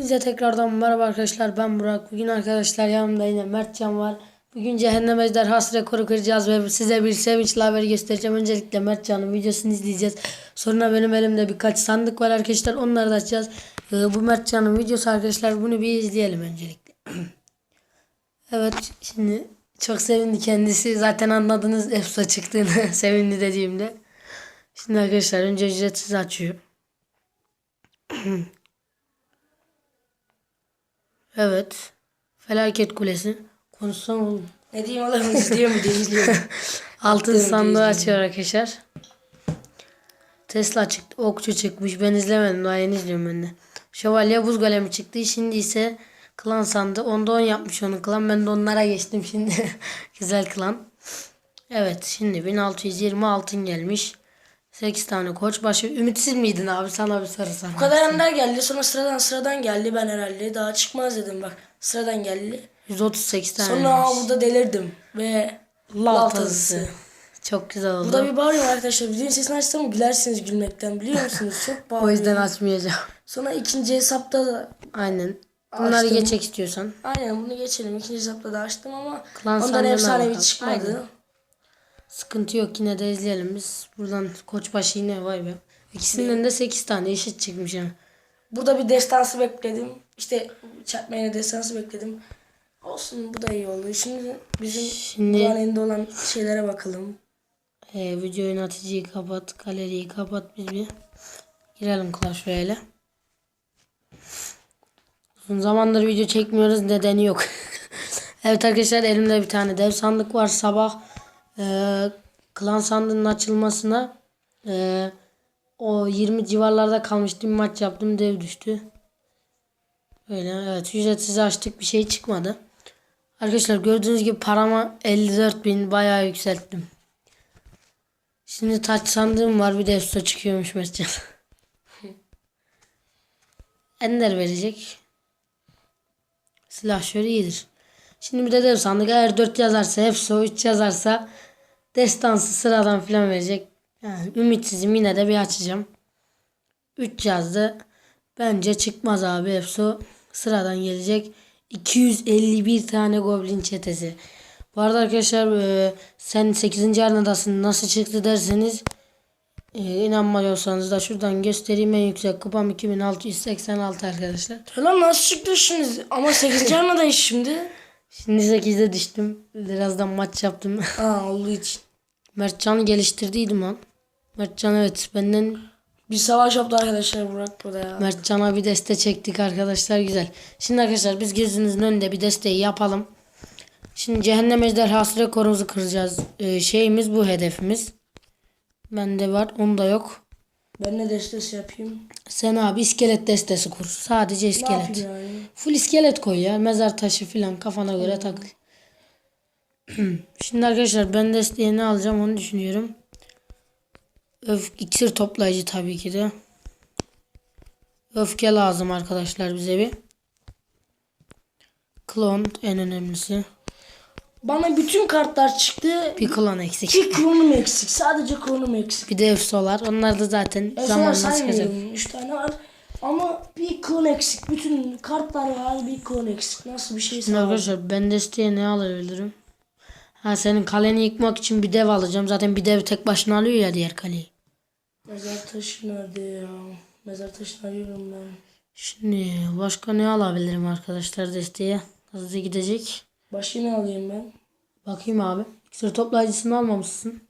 Size tekrardan merhaba arkadaşlar ben Burak. Bugün arkadaşlar yanımda yine Mertcan var. Bugün Cehennem Ejderhası rekoru kıracağız ve size bir sevinçli haber göstereceğim. Öncelikle Mertcan'ın videosunu izleyeceğiz. Sonra benim elimde birkaç sandık var arkadaşlar onları da açacağız. Ee, bu Mertcan'ın videosu arkadaşlar bunu bir izleyelim öncelikle. evet şimdi çok sevindi kendisi. Zaten anladınız EFSA çıktığını sevindi dediğimde. Şimdi arkadaşlar önce ücretsiz açıyor. Evet. Felaket Kulesi. Konuşsam oğlum. Ne diyeyim oğlum izliyor mu diye izliyorum. Altın sandığı açıyor arkadaşlar. Tesla çıktı. Okçu çıkmış. Ben izlemedim. Daha yeni izliyorum ben de. Şövalye buz golemi çıktı. Şimdi ise klan sandı. Onda 10 yapmış onun klan. Ben de onlara geçtim şimdi. Güzel klan. Evet. Şimdi 1620 altın gelmiş. 8 tane koç başı. Ümitsiz miydin abi? Sana bir soru sana. Bu kadar ender geldi sonra sıradan sıradan geldi ben herhalde daha çıkmaz dedim bak sıradan geldi. 138 tane. Sonra aa, burada delirdim ve Lav tazısı. Çok güzel oldu. Burada bir bağırıyorum arkadaşlar videonun sesini açsam gülersiniz gülmekten biliyor musunuz çok O bağırıyorum. yüzden açmayacağım. Sonra ikinci hesapta da Aynen. Bunları Açtım. geçek istiyorsan. aynen bunu geçelim ikinci hesapta da açtım ama Klan ondan efsanevi çıkmadı. Aynen. Sıkıntı yok yine de izleyelim biz. Buradan koçbaşı yine vay be. İkisinden de 8 tane eşit çıkmış yani. Burada bir destansı bekledim. İşte çarpmayana destansı bekledim. Olsun bu da iyi oldu. Şimdi bizim Şimdi- elinde olan şeylere bakalım. Ee, video yöneticiyi kapat, galeriyi kapat biz bir girelim Clash Royale'e. Uzun zamandır video çekmiyoruz nedeni yok. evet arkadaşlar elimde bir tane dev sandık var sabah e, klan sandığının açılmasına e, o 20 civarlarda kalmıştı bir maç yaptım dev düştü. Öyle evet ücretsiz açtık bir şey çıkmadı. Arkadaşlar gördüğünüz gibi parama 54 bin bayağı yükselttim. Şimdi taç sandığım var bir de efsa çıkıyormuş Mertcan. Ender verecek. Silah şöyle iyidir. Şimdi bir de dev sandık eğer 4 yazarsa efsa 3 yazarsa destansı sıradan filan verecek. Yani ümitsizim yine de bir açacağım. 3 yazdı. Bence çıkmaz abi efso sıradan gelecek. 251 tane goblin çetesi. Bu arada arkadaşlar e, sen 8. arenadasın nasıl çıktı derseniz e, inanmıyorsanız da şuradan göstereyim en yüksek kupam 2686 arkadaşlar. Lan nasıl çıktı şimdi? Ama 8. armadayız şimdi. Şimdi 8'e düştüm. Birazdan maç yaptım. Aa olduğu için. Mertcan'ı geliştirdiydim lan. Mertcan evet benden Bir savaş yaptı arkadaşlar Burak burada ya. Mertcan'a bir deste çektik arkadaşlar güzel. Şimdi arkadaşlar biz gözünüzün önünde bir desteği yapalım. Şimdi cehennem ejderhası rekorumuzu kıracağız. Ee, şeyimiz bu hedefimiz. Bende var onda yok. Ben ne destesi yapayım? Sen abi iskelet destesi kur. Sadece Ne iskelet. yapayım yani? Full iskelet koy ya. Mezar taşı filan kafana göre takıl. Şimdi arkadaşlar ben desteği ne alacağım onu düşünüyorum. Öf iksir toplayıcı tabii ki de. Öfke lazım arkadaşlar bize bir. Klon en önemlisi. Bana bütün kartlar çıktı. Bir klon eksik. Bir klonum eksik. Sadece klonum eksik. Bir de efsolar. Onlar da zaten Ben zamanla çıkacak. saymıyorum. 3 tane var. Ama bir klon eksik. Bütün kartlar var. Bir klon eksik. Nasıl bir şey Şimdi arkadaşlar ben desteğe ne alabilirim? Ha senin kaleni yıkmak için bir dev alacağım. Zaten bir dev tek başına alıyor ya diğer kaleyi. Mezar taşı nerede ya? Mezar taşını arıyorum ben. Şimdi başka ne alabilirim arkadaşlar desteğe? Hızlı gidecek. Başka ne alayım ben? Bakayım abi. İksir toplayıcısını almamışsın.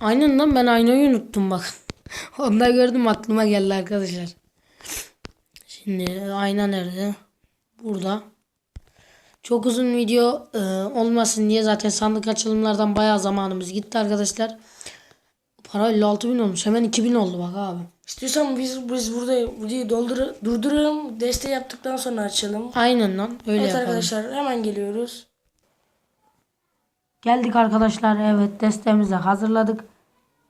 Aynen lan ben aynayı unuttum bak. Onu da gördüm aklıma geldi arkadaşlar. Şimdi ayna nerede? Burada. Çok uzun video e, olmasın diye zaten sandık açılımlardan bayağı zamanımız gitti arkadaşlar. Para 56 bin olmuş. Hemen 2000 oldu bak abi. İstiyorsan biz biz burada videoyu doldur durduralım. Desteği yaptıktan sonra açalım. Aynen lan öyle Evet yapalım. arkadaşlar hemen geliyoruz. Geldik arkadaşlar. Evet destemizi hazırladık.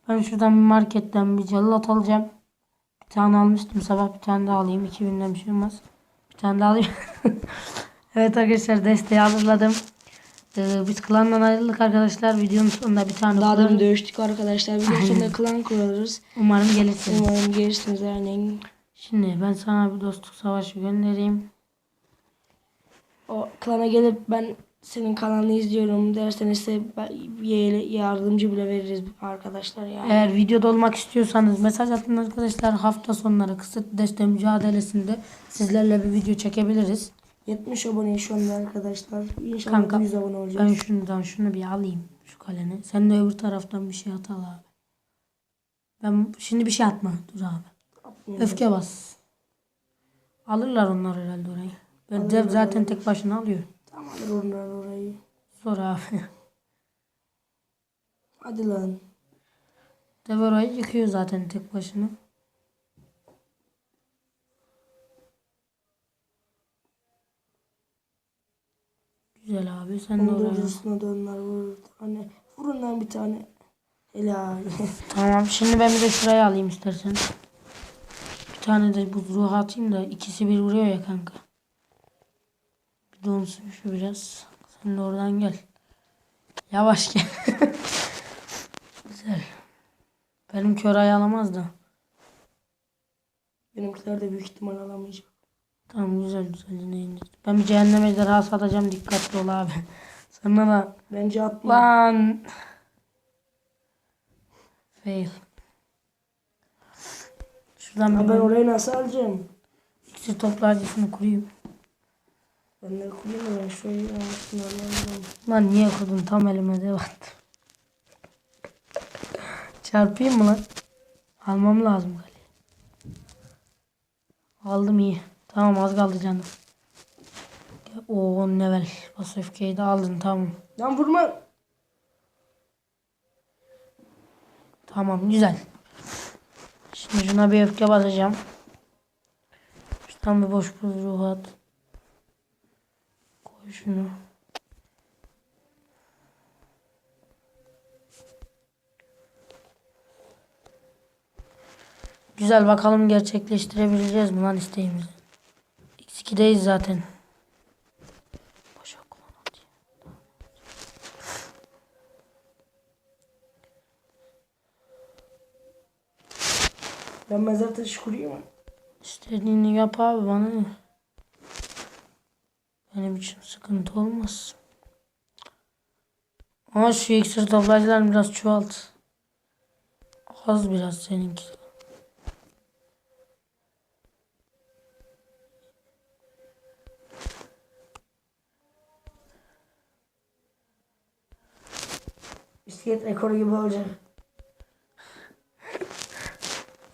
Ben şuradan bir marketten bir cellat alacağım. Bir tane almıştım sabah bir tane daha alayım. 2000'den bir şey olmaz. Bir tane daha alayım. evet arkadaşlar desteği hazırladım. Ee, biz klandan ayrıldık arkadaşlar. Videonun sonunda bir tane Daha kurarım. demin dövüştük arkadaşlar. Videonun sonunda klan kurarız. Umarım gelirsin. Umarım gelirsiniz aynen. Şimdi ben sana bir dostluk savaşı göndereyim. O klana gelip ben senin kanalını izliyorum derseniz ye- yardımcı bile veririz arkadaşlar ya. Eğer videoda olmak istiyorsanız mesaj atın arkadaşlar. Hafta sonları kısıt deste mücadelesinde sizlerle bir video çekebiliriz. 70 abone şu anda arkadaşlar. İnşallah Kanka, 100 abone olacağız. Ben şundan şunu bir alayım şu kaleni. Sen de öbür taraftan bir şey at al abi. Ben şimdi bir şey atma. Dur abi. Atmıyorum. Öfke bas. Alırlar onlar herhalde orayı. Ben dev zaten tek başına alıyor. Tamam alır onlar orayı. Zor abi. Hadi lan. Dev orayı yıkıyor zaten tek başına. Güzel abi sen de Onun oraya. doğrusuna da onlar vurur. Hani vurun lan bir tane. Helal. Tamam şimdi ben bir de şuraya alayım istersen. Bir tane de bu ruh atayım da ikisi bir vuruyor ya kanka. Bir donsun şu biraz. Sen de oradan gel. Yavaş gel. Güzel. Benim kör ayı alamaz da. Benimkiler de büyük ihtimal alamayacak. Tamam güzel güzel yine indir. Ben bir cehennem ejderhası atacağım dikkatli ol abi. Sana da Bence atma. lan. Fail. Şuradan Ya bir ben ben orayı nasıl alacağım? iksir toplayıcısını kurayım. Ben de kurayım ben şöyle alalım. Lan niye kurdun tam elime de battı. Çarpayım mı lan? Almam lazım galiba. Aldım iyi. Tamam az kaldı canım. O 10 level. Bas öfkeyi de aldın tamam. Lan vurma. Tamam güzel. Şimdi şuna bir öfke basacağım. Şuradan bir boş bir ruh at. Koy şunu. Güzel bakalım gerçekleştirebileceğiz mi lan isteğimizi. X2'deyiz zaten. Ben mezar taşı kurayım mı? İstediğini yap abi bana ne? Benim için sıkıntı olmaz. Ama şu iksir toplayıcılar biraz çoğalt. Az biraz seninki. Bisiklet rekoru gibi olacak.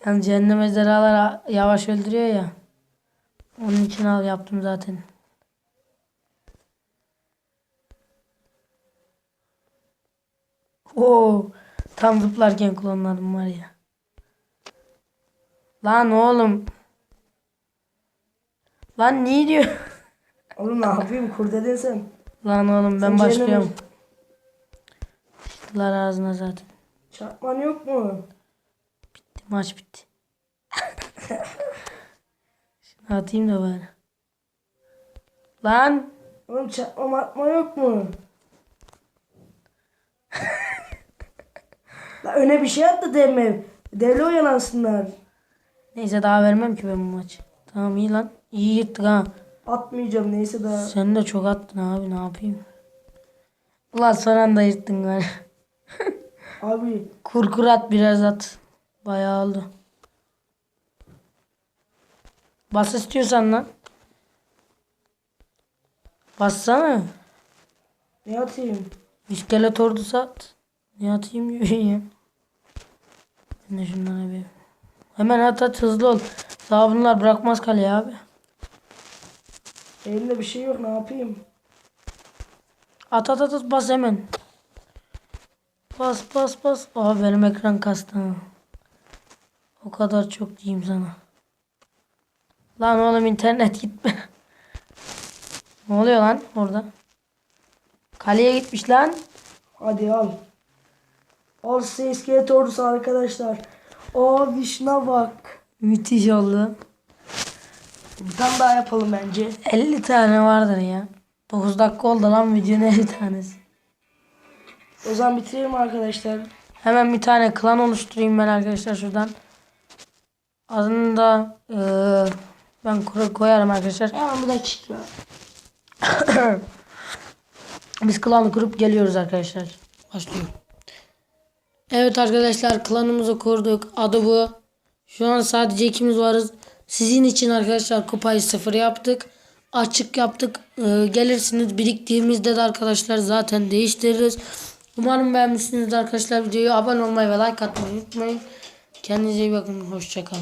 Yani cehennem ejderhalar yavaş öldürüyor ya. Onun için al yaptım zaten. Oo, tam zıplarken kullanmadım var ya. Lan oğlum. Lan niye diyor? Oğlum ne yapayım kur dedin sen. Lan oğlum ben Sen başlıyorum. cehennem- Sıktılar ağzına zaten. Çarpman yok mu? Maç bitti. Şunu atayım da bari. Lan. Oğlum çarpma atma yok mu? La öne bir şey at da deme. Devle oyalansınlar. Neyse daha vermem ki ben bu maçı. Tamam iyi lan. İyi yırttık ha. Atmayacağım neyse daha. Sen de çok attın abi ne yapayım. Ulan son anda yırttın galiba. Abi Kurkur at biraz at. Bayağı oldu. Bas istiyorsan lan. Bassana. ne atayım? İskelet ordusu at. Ne atayım ya. Ben de şunlara bir. Hemen at at hızlı ol. Daha bunlar bırakmaz kaleye abi. Elimde bir şey yok ne yapayım? At at at at bas hemen. Bas bas bas. Aa benim ekran kastı. ha. O kadar çok diyeyim sana. Lan oğlum internet gitme. ne oluyor lan orada? Kaleye gitmiş lan. Hadi al. Al size iskelet ordusu arkadaşlar. Abi şuna bak. Müthiş oldu. Bir tane daha yapalım bence. 50 tane vardır ya. 9 dakika oldu lan videonun 50 tanesi. O zaman bitirelim arkadaşlar. Hemen bir tane klan oluşturayım ben arkadaşlar şuradan. Adını da eee, ben koyarım arkadaşlar. Hemen bir dakika. Biz klan kurup geliyoruz arkadaşlar. Başlıyor. Evet arkadaşlar klanımızı kurduk. Adı bu. Şu an sadece ikimiz varız. Sizin için arkadaşlar kupayı sıfır yaptık. Açık yaptık. Ee, gelirsiniz biriktiğimizde de arkadaşlar zaten değiştiririz. Umarım beğenmişsinizdir arkadaşlar videoyu. Abone olmayı ve like atmayı unutmayın. Kendinize iyi bakın. Hoşçakalın.